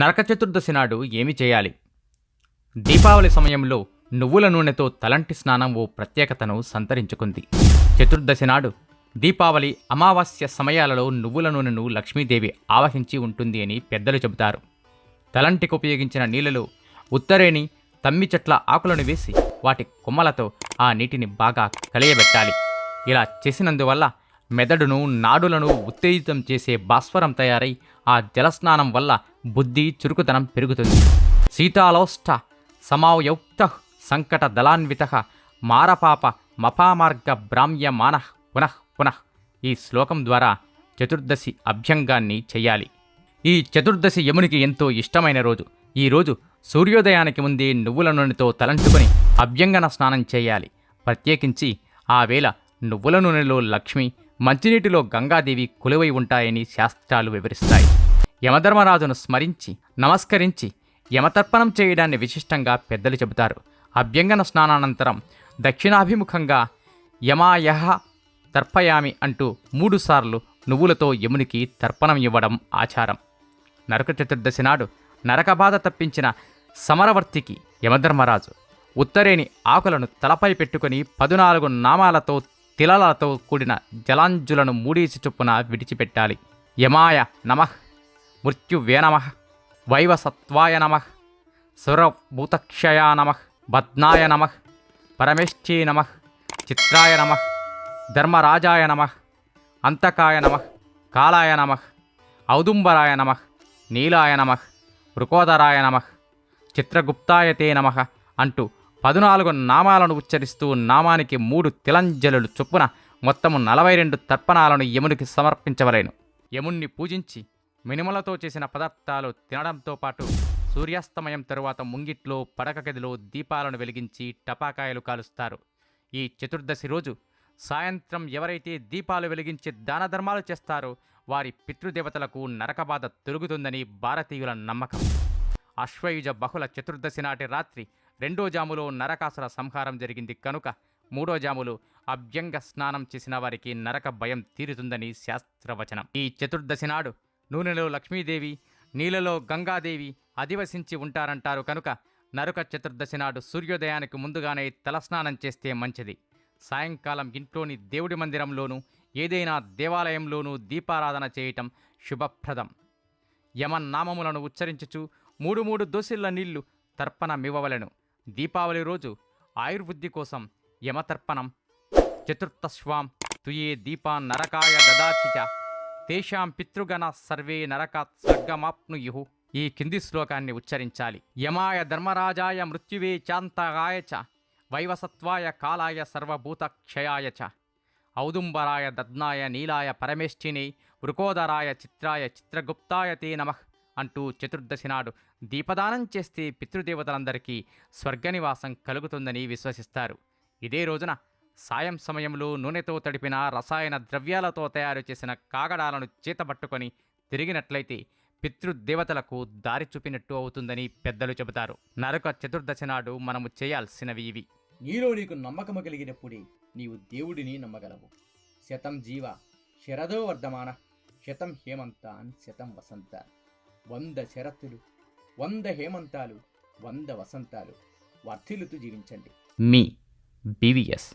నరక చతుర్దశి నాడు ఏమి చేయాలి? దీపావళి సమయంలో నువ్వుల నూనెతో తలంటి స్నానం ఓ ప్రత్యేకతను సంతరించుకుంది. చతుర్దశి నాడు దీపావళి అమావాస్య సమయాలలో నువ్వుల నూనెను లక్ష్మీదేవి ఆవహించి ఉంటుంది అని పెద్దలు చెబుతారు. తలంటికి ఉపయోగించిన నీళ్ళలో ఉత్తరేణి తమ్మి చెట్ల ఆకులను వేసి వాటి కొమ్మలతో ఆ నీటిని బాగా కలియబెట్టాలి. ఇలా చేసినందువల్ల మెదడును నాడులను ఉత్తేజితం చేసే భాస్వరం తయారై ఆ జలస్నానం వల్ల బుద్ధి చురుకుతనం పెరుగుతుంది. సీతాలోష్ట సమాయౌక్త సంకట దళాన్విత మారపాప మపామార్గ బ్రాహ్మ్య మానః పునః పునః ఈ శ్లోకం ద్వారా చతుర్దశి అభ్యంగాన్ని చెయ్యాలి. ఈ చతుర్దశి యమునికి ఎంతో ఇష్టమైన రోజు. ఈ రోజు సూర్యోదయానికి ముందే నువ్వుల నూనెతో తలంచుకొని అభ్యంగన స్నానం చేయాలి. ప్రత్యేకించి ఆ వేళ నువ్వుల నూనెలో లక్ష్మి మంచినీటిలో గంగాదేవి కొలువై ఉంటాయని శాస్త్రాలు వివరిస్తాయి. యమధర్మరాజును స్మరించి నమస్కరించి యమతర్పణం చేయడాన్ని విశిష్టంగా పెద్దలు చెబుతారు. అభ్యంగన స్నానానంతరం దక్షిణాభిముఖంగా యమాయహ తర్పయామి అంటూ మూడుసార్లు నువ్వులతో యమునికి తర్పణం ఇవ్వడం ఆచారం. నరక చతుర్దశి నాడు నరకబాధ తప్పించిన సమరవర్తికి యమధర్మరాజు ఉత్తరేని ఆకులను తలపై పెట్టుకుని పదునాలుగు నామాలతో తిలలతో కూడిన జలాంజులను మూడేసి చొప్పున విడిచిపెట్టాలి. యమాయ నమః. మృత్యువే నమః వైవసత్వాయ నమః సురభూతక్షయా నమః బద్నాయ నమః పరమేశ్చీ నమః చిత్రాయ నమః ధర్మరాజాయ నమః అంతకాయ నమః కాలాయ నమః ఔదుంబరాయ నమః నీలాయ నమః రుకోదరాయ నమః చిత్రగుప్తాయ తే నమః అంటూ పదునాలుగు నామాలను ఉచ్చరిస్తూ నామానికి మూడు తిలంజలులు చొప్పున మొత్తము నలభై రెండు తర్పణాలను యమునికి సమర్పించవలేను. యముణ్ణి పూజించి మినుములతో చేసిన పదార్థాలు తినడంతో పాటు సూర్యాస్తమయం తరువాత ముంగిట్లో పడక గదిలో దీపాలను వెలిగించి టపాకాయలు కాలుస్తారు. ఈ చతుర్దశి రోజు సాయంత్రం ఎవరైతే దీపాలు వెలిగించి దాన ధర్మాలు చేస్తారో వారి పితృదేవతలకు నరకబాధ తొలుగుతుందని భారతీయుల నమ్మకం. అశ్వయుజ బహుళ చతుర్దశి నాటి రాత్రి రెండో జాములో నరకాసుర సంహారం జరిగింది కనుక మూడో జాములు అభ్యంగ స్నానం చేసిన వారికి నరక భయం తీరుతుందని శాస్త్రవచనం. ఈ చతుర్దశి నాడు నూనెలో లక్ష్మీదేవి నీళ్ళలో గంగాదేవి అధివసించి ఉంటారంటారు కనుక నరక చతుర్దశి నాడు సూర్యోదయానికి ముందుగానే తలస్నానం చేస్తే మంచిది. సాయంకాలం ఇంట్లోని దేవుడి మందిరంలోనూ ఏదైనా దేవాలయంలోనూ దీపారాధన చేయటం శుభప్రదం. యమన్నామములను ఉచ్చరించుచు మూడు మూడు దోసిళ్ళ నీళ్ళు తర్పణమివ్వవలెను. దీపావళి రోజు ఆయుర్వృద్ధి కోసం యమతర్పణం. చతుర్థశ్వాం తుయే దీపా నరకాయ దదాచిచ తేషాం పితృగణ సర్వే నరకాత్ స్వర్గమాప్నుయు ఈ కింది శ్లోకాన్ని ఉచ్చరించాలి. యమాయ ధర్మరాజాయ మృత్యువే చాంతగాయ చ వైవసత్వాయ కాలాయ సర్వభూత క్షయాయ చ. ఔదుంబరాయ దద్నాయ నీలాయ పరమేష్ఠిని వృకోదరాయ చిత్రాయ చిత్రగుప్తాయ తే నమః అంటూ చతుర్దశి నాడు దీపదానం చేస్తే పితృదేవతలందరికీ స్వర్గనివాసం కలుగుతుందని విశ్వసిస్తారు. ఇదే రోజున సాయం సమయంలో నూనెతో తడిపిన రసాయన ద్రవ్యాలతో తయారు చేసిన కాగడాలను చేతబట్టుకొని తిరిగినట్లయితే పితృదేవతలకు దారి చూపినట్టు అవుతుందని పెద్దలు చెబుతారు. నరక చతుర్దశి నాడు మనము చేయాల్సినవి ఇవి. నీలో నీకు నమ్మకము కలిగినప్పుడే నీవు దేవుడిని నమ్మగలవు. శతం జీవ శరదో వర్ధమాన శతం హేమంతాన్ శతం వసంతాన్ వంద శరత్తులు వంద హేమంతాలు వంద వసంతాలు. వర్ధిల్లుతూ జీవించండి. మీ బీవీఎస్